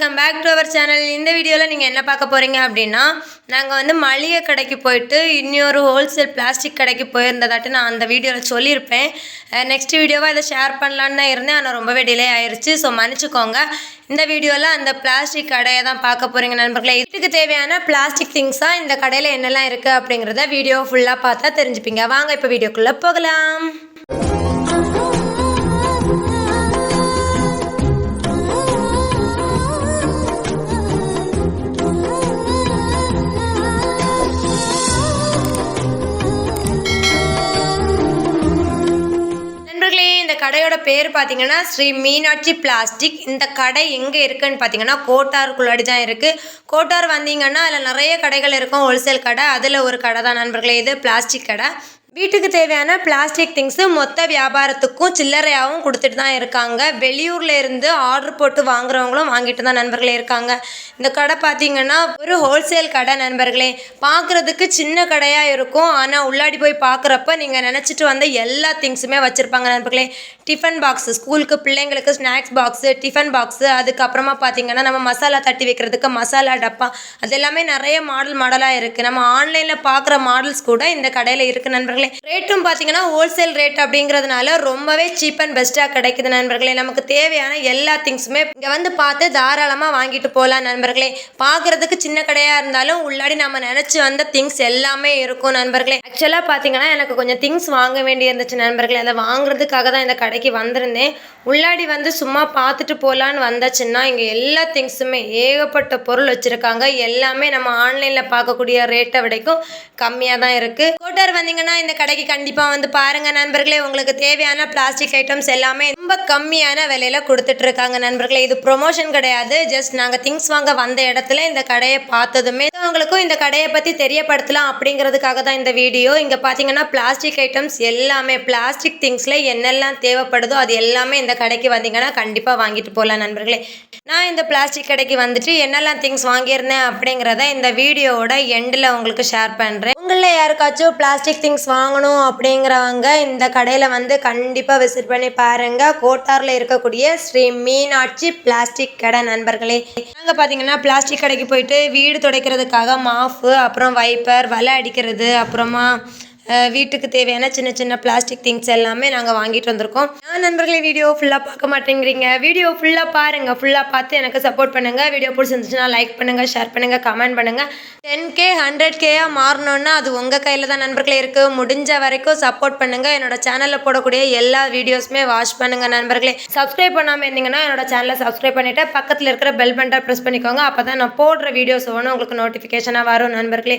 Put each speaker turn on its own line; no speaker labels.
Welcome back to our channel இந்த வீடியோவில் நீங்கள் என்ன பார்க்க போகிறீங்க அப்படின்னா நாங்கள் வந்து மளிகை கடைக்கு போயிட்டு இன்னொரு ஹோல்சேல் பிளாஸ்டிக் கடைக்கு போயிருந்ததாட்டு நான் அந்த வீடியோவில் சொல்லியிருப்பேன். நெக்ஸ்ட் வீடியோவாக இதை ஷேர் பண்ணலான்னு தான் இருந்தேன். ஆனால் ரொம்பவே டிலே ஆயிடுச்சு ஸோ மன்னிச்சுக்கோங்க. இந்த வீடியோவில் அந்த பிளாஸ்டிக் கடையை தான் பார்க்க போகிறீங்க நண்பர்களே. இதுக்கு தேவையான பிளாஸ்டிக் திங்ஸாக இந்த கடையில் என்னெல்லாம் இருக்குது அப்படிங்கிறத வீடியோ ஃபுல்லாக பார்த்தா தெரிஞ்சுப்பீங்க. வாங்க இப்போ வீடியோக்குள்ளே போகலாம். நண்பர்களே இந்த கடையோட பேர் பார்த்தீங்கன்னா ஸ்ரீ மீனாட்சி பிளாஸ்டிக். இந்த கடை எங்கே இருக்குன்னு பார்த்தீங்கன்னா கோட்டாருக்குள்ளாடி தான் இருக்குது கோட்டார் வந்தீங்கன்னா அதில் நிறைய கடைகள் இருக்கும் ஹோல்சேல் கடை. அதில் ஒரு கடை தான் நண்பர்களே இது பிளாஸ்டிக் கடை. வீட்டுக்கு தேவையான பிளாஸ்டிக் திங்ஸு மொத்த வியாபாரத்துக்கும் சில்லறையாகவும் கொடுத்துட்டு தான் இருக்காங்க. வெளியூரில் இருந்து ஆர்டர் போட்டு வாங்குறவங்களும் வாங்கிட்டு தான் நண்பர்களே இருக்காங்க. இந்த கடை பார்த்தீங்கன்னா ஒரு ஹோல்சேல் கடை நண்பர்களே. பார்க்குறதுக்கு சின்ன கடையாக இருக்கும். ஆனால் உள்ளாடி போய் பார்க்குறப்ப நீங்கள் நினச்சிட்டு வந்த எல்லா திங்ஸுமே வச்சுருப்பாங்க நண்பர்களே. டிஃபன் பாக்ஸு ஸ்கூலுக்கு பிள்ளைங்களுக்கு ஸ்நாக்ஸ் பாக்ஸு டிஃபன் பாக்ஸு அதுக்கப்புறமா பார்த்தீங்கன்னா நம்ம மசாலா தட்டி வைக்கிறதுக்கு மசாலா டப்பா. அது எல்லாமே நிறைய மாடல் மாடலாக இருக்குது நம்ம ஆன்லைனில் பார்க்குற மாடல்ஸ் கூட இந்த கடையில் இருக்குது நண்பர்களே. ரேட்டும் பார்த்தீங்கன்னா ஹோல்சேல் ரேட் அப்படிங்கிறதுனால ரொம்பவே சீப் அண்ட் பெஸ்ட்டாக கிடைக்குது நண்பர்களே. நமக்கு தேவையான எல்லா திங்ஸுமே இங்கே வந்து பார்த்து தாராளமாக வாங்கிட்டு போகலாம் நண்பர்களே. பார்க்குறதுக்கு சின்ன கடையாக இருந்தாலும் உள்ளாடி நம்ம நினச்சி வந்த திங்ஸ் எல்லாமே இருக்கும் நண்பர்களே. ஆக்சுவலாக பார்த்தீங்கன்னா எனக்கு கொஞ்சம் திங்ஸ் வாங்க வேண்டி இருந்துச்சு நண்பர்களே. அதை வாங்குறதுக்காக தான் இந்த கடைக்கு வந்திருந்தேன். உள்ளாடி வந்து சும்மா பார்த்துட்டு போகலான்னு வந்தாச்சுன்னா இங்கே எல்லா திங்ஸுமே ஏகப்பட்ட பொருள் வச்சுருக்காங்க. எல்லாமே நம்ம ஆன்லைனில் பார்க்கக்கூடிய ரேட்டை விடைக்கும் கம்மியாக தான் இருக்குது கோட்டார் வந்தீங்கன்னா இந்த இந்த கடைக்கு கண்டிப்பாக வந்து பாருங்கள் நண்பர்களே. உங்களுக்கு தேவையான பிளாஸ்டிக் ஐட்டம்ஸ் எல்லாமே ரொம்ப கம்மியான விலையில் கொடுத்துட்ருக்காங்க நண்பர்களே. இது ப்ரொமோஷன் கிடையாது. ஜஸ்ட் நாங்கள் திங்ஸ் வாங்க வந்த இடத்துல இந்த கடையை பார்த்ததுமே உங்களுக்கும் இந்த கடையை பற்றி தெரியப்படுத்தலாம் அப்படிங்கிறதுக்காக தான் இந்த வீடியோ. இங்கே பார்த்தீங்கன்னா பிளாஸ்டிக் ஐட்டம்ஸ் எல்லாமே பிளாஸ்டிக் திங்ஸில் என்னெல்லாம் தேவைப்படுதோ அது எல்லாமே இந்த கடைக்கு வந்தீங்கன்னா கண்டிப்பாக வாங்கிட்டு போகலாம் நண்பர்களே. நான் இந்த பிளாஸ்டிக் கடைக்கு வந்துட்டு என்னெல்லாம் திங்ஸ் வாங்கியிருந்தேன் அப்படிங்கிறத இந்த வீடியோவோட எண்டில் உங்களுக்கு ஷேர் பண்ணுறேன் வீட்டில் யாருக்காச்சும் பிளாஸ்டிக் திங்ஸ் வாங்கணும் அப்படிங்கிறவங்க இந்த கடையில் வந்து கண்டிப்பாக விசிட் பண்ணி பாருங்கள் கோட்டாரில் இருக்கக்கூடிய ஸ்ரீ மீனாட்சி பிளாஸ்டிக் கடை நண்பர்களே. நாங்கள் பார்த்தீங்கன்னா பிளாஸ்டிக் கடைக்கு போயிட்டு வீடு துடைக்கிறதுக்காக மாஃபு அப்புறம் வைப்பர் வலை அடிக்கிறது அப்புறமா வீட்டுக்கு தேவையான சின்ன சின்ன பிளாஸ்டிக் திங்ஸ் எல்லாமே நாங்கள் வாங்கிட்டு வந்திருக்கோம். நான் நண்பர்களே வீடியோ ஃபுல்லாக பார்க்க மாட்டேங்கிறீங்க. வீடியோ ஃபுல்லாக பாருங்கள் ஃபுல்லாக பார்த்து எனக்கு சப்போர்ட் பண்ணுங்கள் வீடியோ பிடிச்சிருந்துச்சுன்னா லைக் பண்ணுங்கள் ஷேர் பண்ணுங்கள் கமெண்ட் பண்ணுங்கள் டென் கே ஹண்ட்ரட் கேயாக மாறணுன்னா அது உங்கள் கையில் தான் நண்பர்களே இருக்குது முடிஞ்ச வரைக்கும் சப்போர்ட் பண்ணுங்கள் என்னோட சேனலில் போடக்கூடிய எல்லா வீடியோஸுமே வாட்ச் பண்ணுங்கள் நண்பர்களே. சப்ஸ்கிரைப் பண்ணாமல் இருந்தீங்கன்னா என்னோட சேனலை சப்ஸ்கிரைப் பண்ணிவிட்டு பக்கத்தில் இருக்கிற பெல் பட்டனை ப்ரெஸ் பண்ணிக்கோங்க. அப்போ தான் நான் போடுற வீடியோஸ் ஒன்று உங்களுக்கு நோட்டிஃபிகேஷனாக வரும் நண்பர்களே.